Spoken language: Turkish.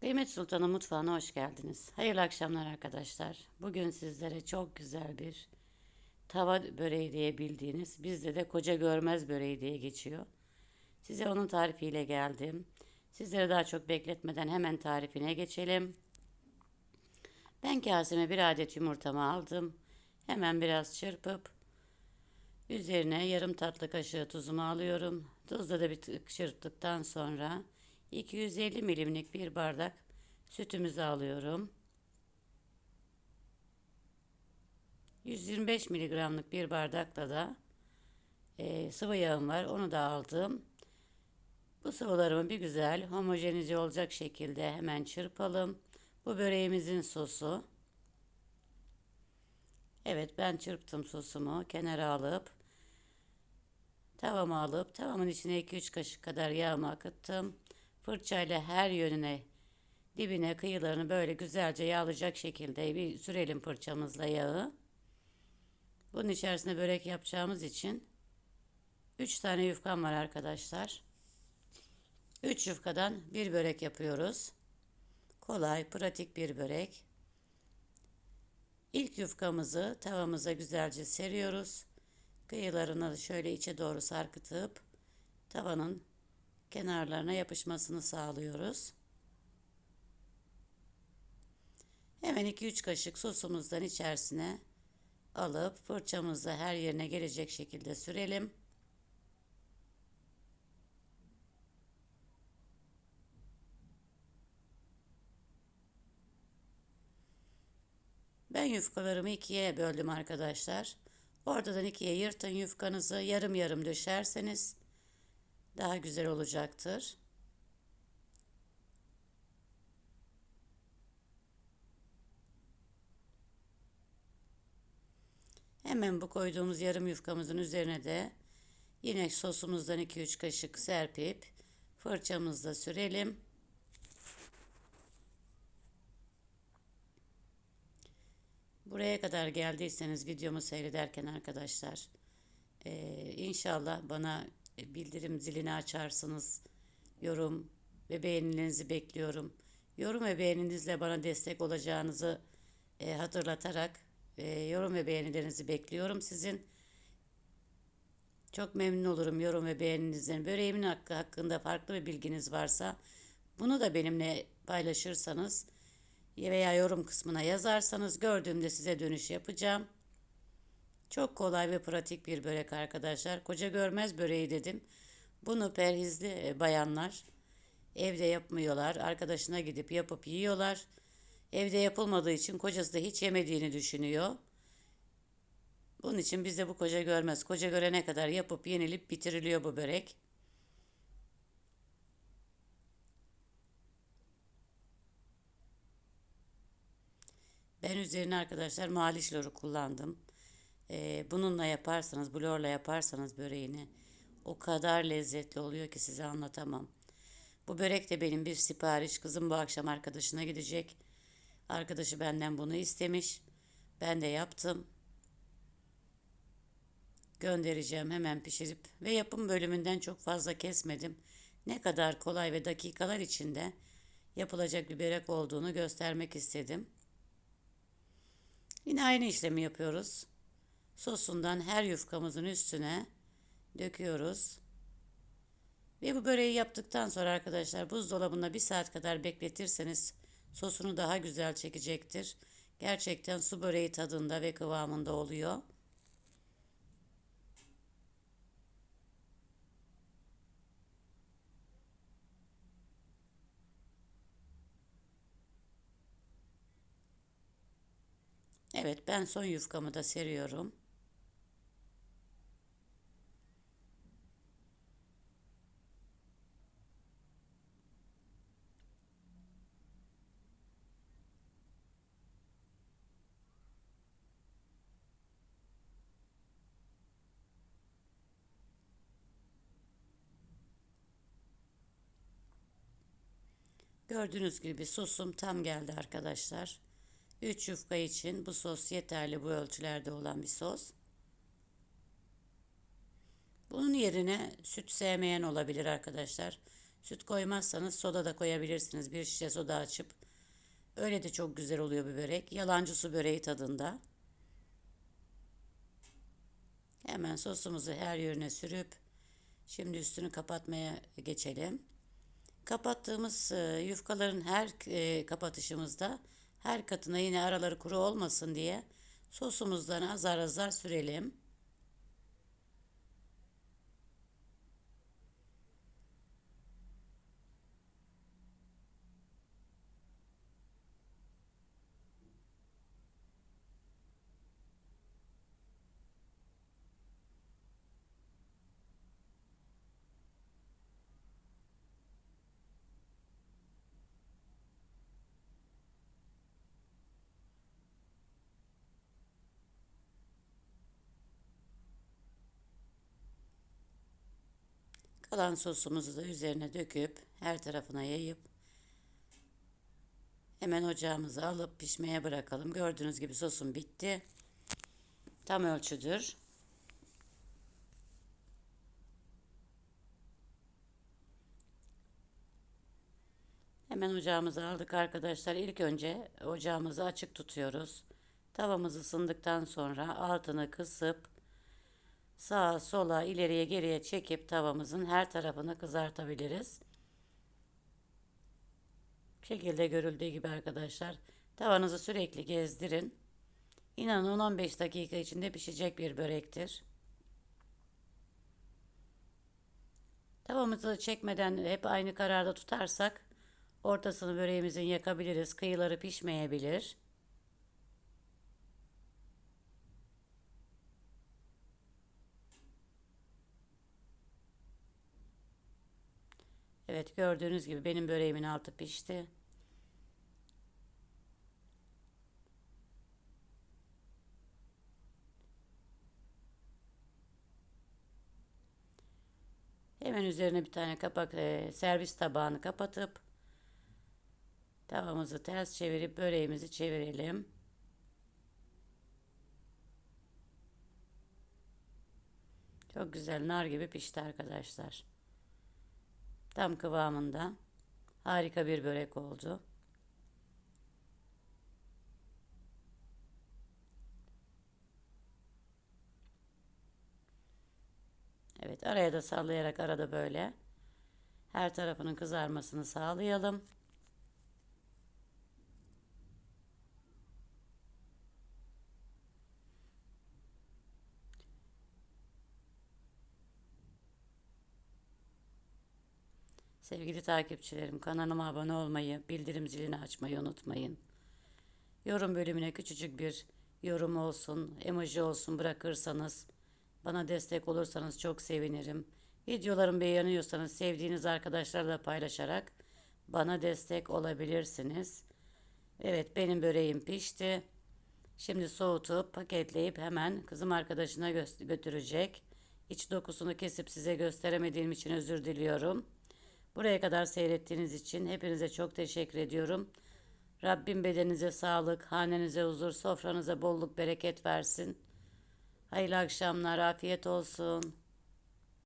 Kıymet Sultan'ın mutfağına hoş geldiniz. Hayırlı akşamlar arkadaşlar. Bugün sizlere çok güzel bir tava böreği diye bildiğiniz, bizde de koca görmez böreği diye geçiyor. Size onun tarifiyle geldim. Sizleri daha çok bekletmeden hemen tarifine geçelim. Ben kaseme bir adet yumurtamı aldım. Hemen biraz çırpıp üzerine yarım tatlı kaşığı tuzumu alıyorum. Tuzla da bir tık çırptıktan sonra 250 milimlik bir bardak sütümüzü alıyorum. 125 miligramlık bir bardakla da e, sıvı yağım var. Onu da aldım. Bu sıvılarımı bir güzel homojenize olacak şekilde hemen çırpalım. Bu böreğimizin sosu. Evet ben çırptım sosumu kenara alıp tavamı alıp tavamın içine 2-3 kaşık kadar yağımı akıttım. Fırçayla her yönüne dibine kıyılarını böyle güzelce yağlayacak şekilde bir sürelim fırçamızla yağı. Bunun içerisine börek yapacağımız için 3 tane yufkam var arkadaşlar. 3 yufkadan bir börek yapıyoruz. Kolay, pratik bir börek. İlk yufkamızı tavamıza güzelce seriyoruz. Kıyılarını şöyle içe doğru sarkıtıp tavanın kenarlarına yapışmasını sağlıyoruz. Hemen 2-3 kaşık sosumuzdan içerisine alıp fırçamızla her yerine gelecek şekilde sürelim. Ben yufkalarımı ikiye böldüm arkadaşlar. Oradan ikiye yırtın yufkanızı yarım yarım döşerseniz daha güzel olacaktır. Hemen bu koyduğumuz yarım yufkamızın üzerine de yine sosumuzdan 2-3 kaşık serpip fırçamızla sürelim. Buraya kadar geldiyseniz videomu seyrederken arkadaşlar e, inşallah bana bildirim zilini açarsınız. Yorum ve beğenilerinizi bekliyorum. Yorum ve beğeninizle bana destek olacağınızı e, hatırlatarak e, yorum ve beğenilerinizi bekliyorum sizin. Çok memnun olurum yorum ve beğeninizden. Böreğimin hakkı hakkında farklı bir bilginiz varsa bunu da benimle paylaşırsanız veya yorum kısmına yazarsanız gördüğümde size dönüş yapacağım. Çok kolay ve pratik bir börek arkadaşlar. Koca görmez böreği dedim. Bunu perhizli e, bayanlar evde yapmıyorlar. Arkadaşına gidip yapıp yiyorlar. Evde yapılmadığı için kocası da hiç yemediğini düşünüyor. Bunun için bizde bu koca görmez. Koca görene kadar yapıp yenilip bitiriliyor bu börek. Ben üzerine arkadaşlar maliş loru kullandım. Ee, bununla yaparsanız, blorla yaparsanız böreğini o kadar lezzetli oluyor ki size anlatamam. Bu börek de benim bir sipariş. Kızım bu akşam arkadaşına gidecek. Arkadaşı benden bunu istemiş. Ben de yaptım. Göndereceğim hemen pişirip ve yapım bölümünden çok fazla kesmedim. Ne kadar kolay ve dakikalar içinde yapılacak bir börek olduğunu göstermek istedim. Yine aynı işlemi yapıyoruz. Sosundan her yufkamızın üstüne döküyoruz. Ve bu böreği yaptıktan sonra arkadaşlar buzdolabında bir saat kadar bekletirseniz sosunu daha güzel çekecektir. Gerçekten su böreği tadında ve kıvamında oluyor. Evet ben son yufkamı da seriyorum. Gördüğünüz gibi sosum tam geldi arkadaşlar. 3 yufka için bu sos yeterli bu ölçülerde olan bir sos. Bunun yerine süt sevmeyen olabilir arkadaşlar. Süt koymazsanız soda da koyabilirsiniz. Bir şişe soda açıp. Öyle de çok güzel oluyor bu börek. Yalancı su böreği tadında. Hemen sosumuzu her yerine sürüp şimdi üstünü kapatmaya geçelim. Kapattığımız e, yufkaların her e, kapatışımızda her katına yine araları kuru olmasın diye sosumuzdan azar azar sürelim. Kalan sosumuzu da üzerine döküp her tarafına yayıp hemen ocağımıza alıp pişmeye bırakalım. Gördüğünüz gibi sosum bitti. Tam ölçüdür. Hemen ocağımızı aldık arkadaşlar. İlk önce ocağımızı açık tutuyoruz. Tavamız ısındıktan sonra altını kısıp sağa sola ileriye geriye çekip tavamızın her tarafını kızartabiliriz. Şekilde görüldüğü gibi arkadaşlar tavanızı sürekli gezdirin. İnanın 15 dakika içinde pişecek bir börektir. Tavamızı çekmeden hep aynı kararda tutarsak ortasını böreğimizin yakabiliriz. Kıyıları pişmeyebilir. Evet gördüğünüz gibi benim böreğimin altı pişti. Hemen üzerine bir tane kapak e, servis tabağını kapatıp tavamızı ters çevirip böreğimizi çevirelim. Çok güzel nar gibi pişti arkadaşlar. Tam kıvamında. Harika bir börek oldu. Evet araya da sallayarak arada böyle her tarafının kızarmasını sağlayalım. Sevgili takipçilerim kanalıma abone olmayı, bildirim zilini açmayı unutmayın. Yorum bölümüne küçücük bir yorum olsun, emoji olsun bırakırsanız, bana destek olursanız çok sevinirim. Videolarımı beğeniyorsanız sevdiğiniz arkadaşlarla paylaşarak bana destek olabilirsiniz. Evet benim böreğim pişti. Şimdi soğutup paketleyip hemen kızım arkadaşına götürecek. İç dokusunu kesip size gösteremediğim için özür diliyorum. Buraya kadar seyrettiğiniz için hepinize çok teşekkür ediyorum. Rabbim bedeninize sağlık, hanenize huzur, sofranıza bolluk bereket versin. Hayırlı akşamlar, afiyet olsun.